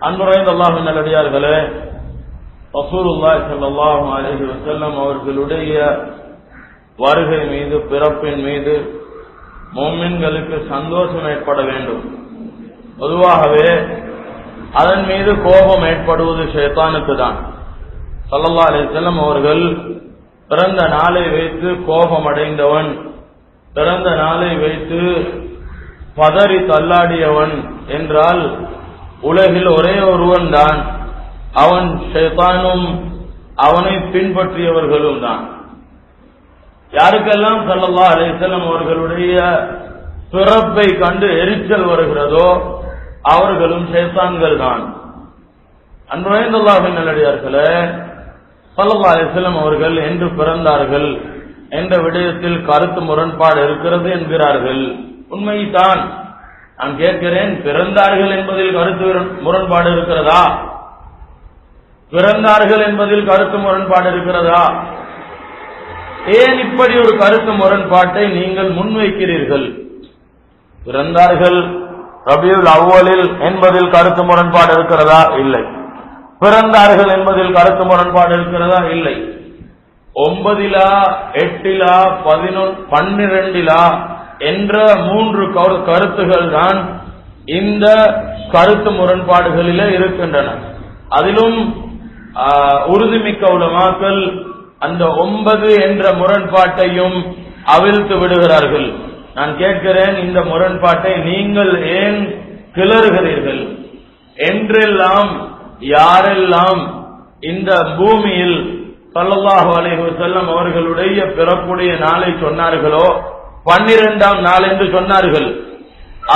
அன்புறைந்த அல்லாஹின் நல்லடியார்களே ரசூலுல்லாஹி ஸல்லல்லாஹு அலைஹி செல்லும் அவர்களுடைய வருகை மீது பிறப்பின் மீது மோமின்களுக்கு சந்தோஷம் ஏற்பட வேண்டும். பொதுவாகவே அதன் மீது கோபம் ஏற்படுவது ஷைத்தானுக்கு தான் சல்லல்லா அலிசல்லம் அவர்கள் பிறந்த நாளை வைத்து கோபம் அடைந்தவன் பிறந்த நாளை வைத்து பதறி தள்ளாடியவன் என்றால் உலகில் ஒரே ஒருவன் தான் அவன் ஷைத்தானும் அவனை பின்பற்றியவர்களும் தான். யாருக்கெல்லாம் சல்லல்லா அலிசல்லம் அவர்களுடைய பிறப்பை கண்டு எரிச்சல் வருகிறதோ அவர்களும் ஷேத்தான்கள் தான். அன்புரைந்துள்ளாவின் நல்லடியார்களே சல்லல்லா அலிசல்லம் அவர்கள் என்று பிறந்தார்கள் என்ற விடயத்தில் கருத்து முரண்பாடு இருக்கிறது என்கிறார்கள். உண்மைதான். நான் கேட்கிறேன் பிறந்தார்கள் என்பதில் கருத்து முரண்பாடு இருக்கிறதா? பிறந்தார்கள் என்பதில் கருத்து முரண்பாடு இருக்கிறதா? ஏன் இப்படி ஒரு கருத்து முரண்பாட்டை நீங்கள் முன்வைக்கிறீர்கள்? பிறந்தார்கள் ரபியுல் அவ்வலில் என்பதில் கருத்து முரண்பாடு இருக்கிறதா? இல்லை. பிறந்தார்கள் என்பதில் கருத்து முரண்பாடு இருக்கிறதா? இல்லை. ஒன்பதிலா எட்டிலா பதினொன் பன்னிரண்டிலா என்ற மூன்று கருத்துகள் தான் இந்த கருத்து முரண்பாடுகளிலே இருக்கின்றன. அதிலும் உறுதிமிக்க உலமாக்கள் அந்த ஒன்பது என்ற முரண்பாட்டையும் அவிழ்த்து விடுகிறார்கள். நான் கேட்கிறேன் இந்த முரண்பாட்டை நீங்கள் ஏன் கிளறுகிறீர்கள்? என்றெல்லாம் யாரெல்லாம் இந்த பூமியில் சல்லல்லாஹு அலைஹி செல்லம் அவர்களுடைய பிறப்புடைய நாளை சொன்னார்களோ பன்னிரெண்டாம் நாள் என்று சொன்னார்கள்.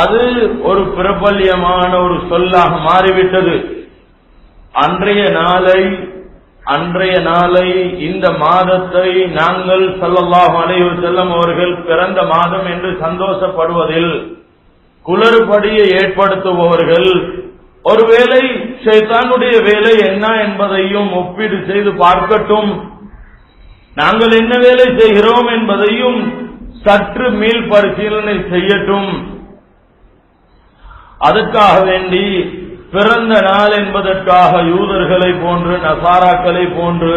அது ஒரு பிரபல்யமான ஒரு சொல்லாக மாறிவிட்டது. அன்றைய நாளை அன்றைய நாளை இந்த மாதத்தை நாங்கள் சல்லல்லாஹ் அலைஹி செல்லம் அவர்கள் பிறந்த மாதம் என்று சந்தோஷப்படுவதில் குளறுபடியை ஏற்படுத்துபவர்கள் ஒருவேளை ஷைத்தானுடைய வேலை என்ன என்பதையும் ஒப்பீடு செய்து பார்க்கட்டும். நாங்கள் என்ன வேலை செய்கிறோம் என்பதையும் சற்று மீள் பரிசீலனை செய்யட்டும். அதுக்காக வேண்டி பிறந்த நாள் என்பதற்காக யூதர்களை போன்று நசாராக்களை போன்று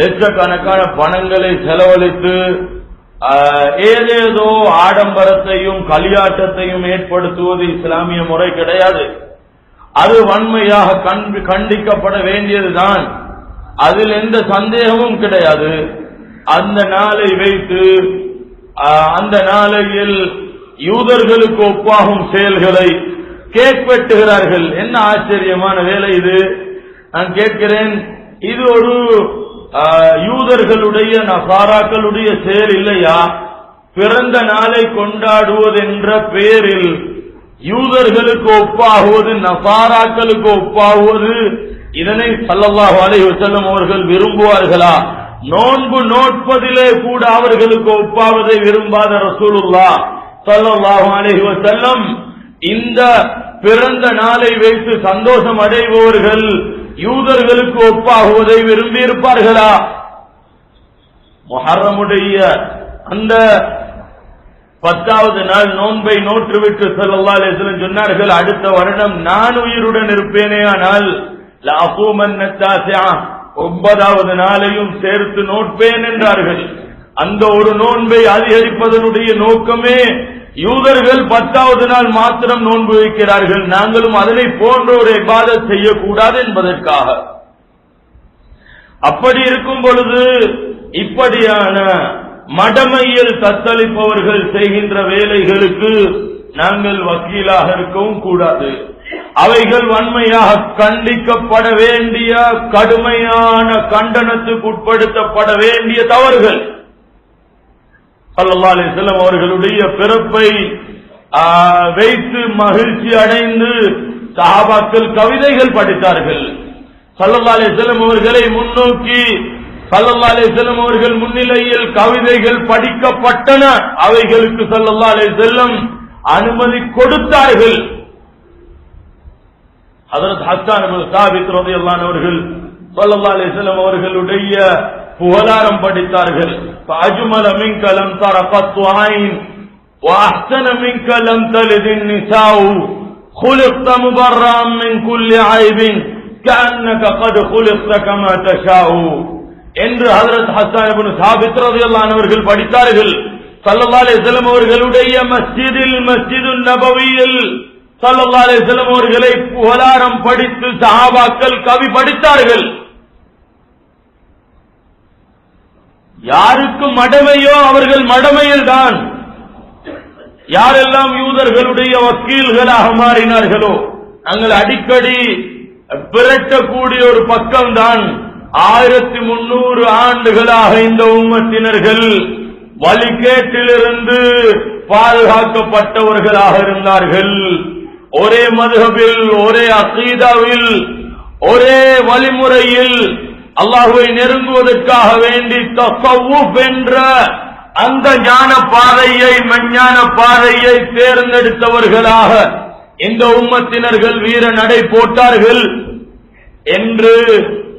லட்சக்கணக்கான பணங்களை செலவழித்து ஏதேதோ ஆடம்பரத்தையும் களியாட்டத்தையும் ஏற்படுத்துவது இஸ்லாமிய முறை கிடையாது. அது வன்மையாக கண்டிக்கப்பட வேண்டியதுதான். அதில் எந்த சந்தேகமும் கிடையாது. அந்த நாளை வைத்து அந்த நாளையில் யூதர்களுக்கு ஒப்பாகும் செயல்களை கேக் வெட்டுகிறார்கள் என்ன ஆச்சரியமான வேலை இது. நான் கேட்கிறேன் இது ஒரு யூதர்களுடைய நசாராக்களுடைய செயல் இல்லையா? பிறந்த நாளை கொண்டாடுவதென்ற பெயரில் யூதர்களுக்கு ஒப்பாகுவது நசாராக்களுக்கு ஒப்பாகுவது இதனை சல்லல்லாஹு அலைஹி வஸல்லம் அவர்கள் விரும்புவார்களா? நோன்பு நோட்பதிலே கூட அவர்களுக்கு ஒப்பாவதை விரும்பாத ரசூலுல்லா சல்லாஹு அலைஹி செல்லம் இந்த பிறந்த நாளை வைத்து சந்தோஷம் அடைபவர்கள் யூதர்களுக்கு ஒப்பாகுவதை விரும்பி இருப்பார்களா மொஹரமுடைய அந்த பத்தாவது நாள் நோன்பை நோற்றுவிட்டு செல்லல்லா அலிஸ்லம் சொன்னார்கள் அடுத்த வருடம் நான் உயிருடன் இருப்பேனே ஆனால் ஒன்பதாவது நாளையும் சேர்த்து நோட்பேன் என்றார்கள். அந்த ஒரு நோன்பை அதிகரிப்பதனுடைய நோக்கமே யூதர்கள் பத்தாவது நாள் மாத்திரம் நோன்பு வைக்கிறார்கள். நாங்களும் அதனை போன்ற ஒரு இபாதத் செய்யக்கூடாது என்பதற்காக. அப்படி இருக்கும் பொழுது இப்படியான மடமையில் தத்தளிப்பவர்கள் செய்கின்ற வேலைகளுக்கு நாங்கள் வக்கீலாக இருக்கவும் கூடாது. அவைகள் வன்மையாக கண்டிக்கப்பட வேண்டிய கடுமையான கண்டனத்துக்கு உட்படுத்தப்பட வேண்டிய தவறுகள். சல்லா அலிஸ்லாம் அவர்களுடைய பிறப்பை வைத்து மகிழ்ச்சி அடைந்து சஹாபாக்கள் கவிதைகள் படித்தார்கள். சல்லா அலிஸ்லாம் அவர்களை முன்னோக்கி சல்லல்லா அலிஸ்லம் அவர்கள் முன்னிலையில் கவிதைகள் படிக்கப்பட்டன. அவைகளுக்கு சல்லல்லா அலிஸ்லம் அனுமதி கொடுத்தார்கள். அதற்கு ஹஸ்தான் சாபித் ரதையல்லான் அவர்கள் சல்லல்லா அலிஸ்லம் அவர்களுடைய புகழாரம் படித்தார்கள் அஜுமல மின்கலம் தர பத்து ஆயின் وأحسن منك لم تلد النساء خلقت مبرأ من كل عيب كأنك قد خلقت كما تشاء என்று ஹஜரத் ஹஸ்ஸான் இப்னு சாபித் ரலியல்லாஹு அவர்கள் படித்தார்கள் ஸல்லல்லாஹு அலைஹி வஸல்லம் அவர்களுடைய மஸ்ஜிதில் மஸ்ஜிதுன் நபவியில் சல்லல்லாலே செல்லும் அவர்களை புகழாரம் படித்து சஹாபாக்கள் கவி படித்தார்கள். யாருக்கு மடமையோ அவர்கள் மடமையில் தான் யாரெல்லாம் யூதர்களுடைய வக்கீல்களாக மாறினார்களோ நாங்கள் அடிக்கடி பிரட்டக்கூடிய ஒரு பக்கம்தான். ஆயிரத்தி முன்னூறு ஆண்டுகளாக இந்த உம்மத்தினர்கள் வழிகேட்டிலிருந்து பாதுகாக்கப்பட்டவர்களாக இருந்தார்கள். ஒரே மதுகபில் ஒரே அசீதாவில் ஒரே வழிமுறையில் அல்லாஹுவை நெருங்குவதற்காக வேண்டி தசவுப் என்ற அந்த ஞான பாதையை மஞ்ஞான பாதையை தேர்ந்தெடுத்தவர்களாக இந்த உம்மத்தினர்கள் வீர நடை போட்டார்கள் என்று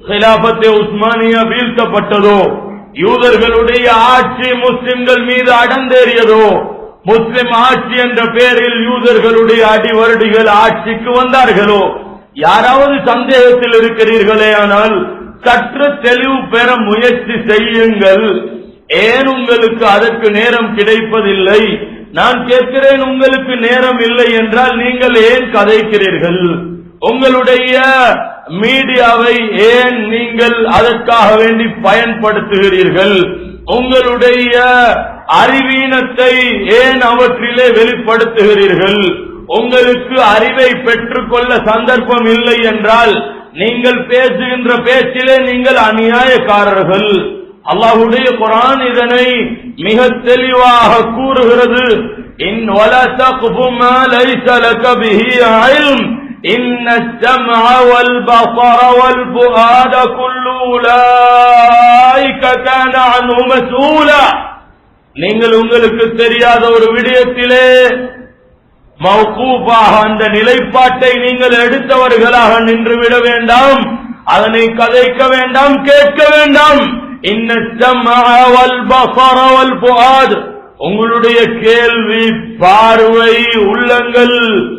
ஹிலாபத்தே உஸ்மானியா வீழ்த்தப்பட்டதோ யூதர்களுடைய ஆட்சி முஸ்லிம்கள் மீது அடந்தேறியதோ முஸ்லிம் ஆட்சி என்ற பெயரில் யூதர்களுடைய அடிவருடிகள் ஆட்சிக்கு வந்தார்களோ? யாராவது சந்தேகத்தில் இருக்கிறீர்களே ஆனால் சற்று தெளிவு பெற முயற்சி செய்யுங்கள். ஏன் உங்களுக்கு அதற்கு நேரம் கிடைப்பதில்லை? நான் கேட்கிறேன் உங்களுக்கு நேரம் இல்லை என்றால் நீங்கள் ஏன் கதைக்கிறீர்கள்? உங்களுடைய மீடியாவை ஏன் நீங்கள் அதற்காக வேண்டி பயன்படுத்துகிறீர்கள்? உங்களுடைய அறிவீனத்தை ஏன் அவற்றிலே வெளிப்படுத்துகிறீர்கள் உங்களுக்கு அறிவை பெற்றுக்கொள்ள சந்தர்ப்பம் இல்லை என்றால் நீங்கள் பேசுகின்ற பேச்சிலே நீங்கள் அநியாயக்காரர்கள் அல்லாஹுடைய குரான் இதனை மிக தெளிவாக கூறுகிறது இன் ولا تقف ما ليس لك به علم إن السمع والبصر والفؤاد كل أولئك كان عنه مسؤولا நீங்கள் உங்களுக்கு தெரியாத ஒரு விடயத்திலே மவுகூப்பாக அந்த நிலைப்பாட்டை நீங்கள் எடுத்தவர்களாக நின்று விட வேண்டாம். அதனை கதைக்க வேண்டாம் கேட்க வேண்டாம். இன்னம் உங்களுடைய கேள்வி பார்வை உள்ளங்கள்.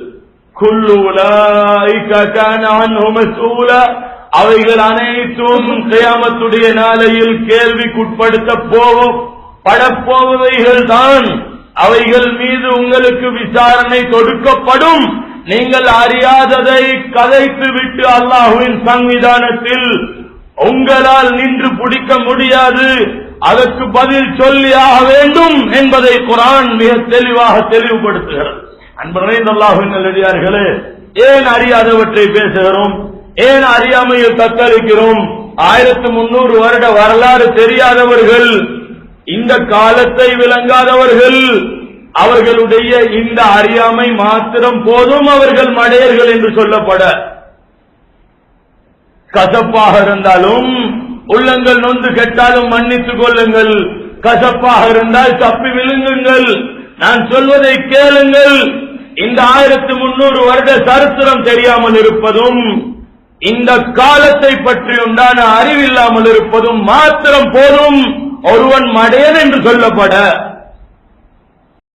அவைகள் அனைத்தும் கியாமத்துடைய நாளையில் கேள்விக்குட்படுத்த போவோம் படப்போவதைகள் தான் அவைகள் மீது உங்களுக்கு விசாரணை தொடுக்கப்படும் நீங்கள் அறியாததை கதைத்து விட்டு அல்லாஹுவின் சன்னிதானத்தில் உங்களால் நின்று பிடிக்க முடியாது. அதற்கு பதில் சொல்லி ஆக வேண்டும் என்பதை குரான் மிக தெளிவாக தெளிவுபடுத்துகிறது. அன்பு அல்லாஹுவின் நல்லடியார்களே ஏன் அறியாதவற்றை பேசுகிறோம்? ஏன் அறியாமையை தத்தளிக்கிறோம்? ஆயிரத்து முன்னூறு வருட வரலாறு தெரியாதவர்கள் இந்த காலத்தை விளங்காதவர்கள் அவர்களுடைய இந்த அறியாமை மாத்திரம் போதும் அவர்கள் மடையர்கள் என்று சொல்லப்பட. கசப்பாக இருந்தாலும் உள்ளங்கள் நொந்து கெட்டாலும் மன்னித்துக் கொள்ளுங்கள். கசப்பாக இருந்தால் தப்பி விழுங்குங்கள். நான் சொல்வதை கேளுங்கள். இந்த ஆயிரத்து முன்னூறு வருட சரித்திரம் தெரியாமல் இருப்பதும் இந்த காலத்தை பற்றி உண்டான அறிவில்லாமல் இருப்பதும் மாத்திரம் போதும். ஒருவன் மடையன் என்று சொல்லப்பட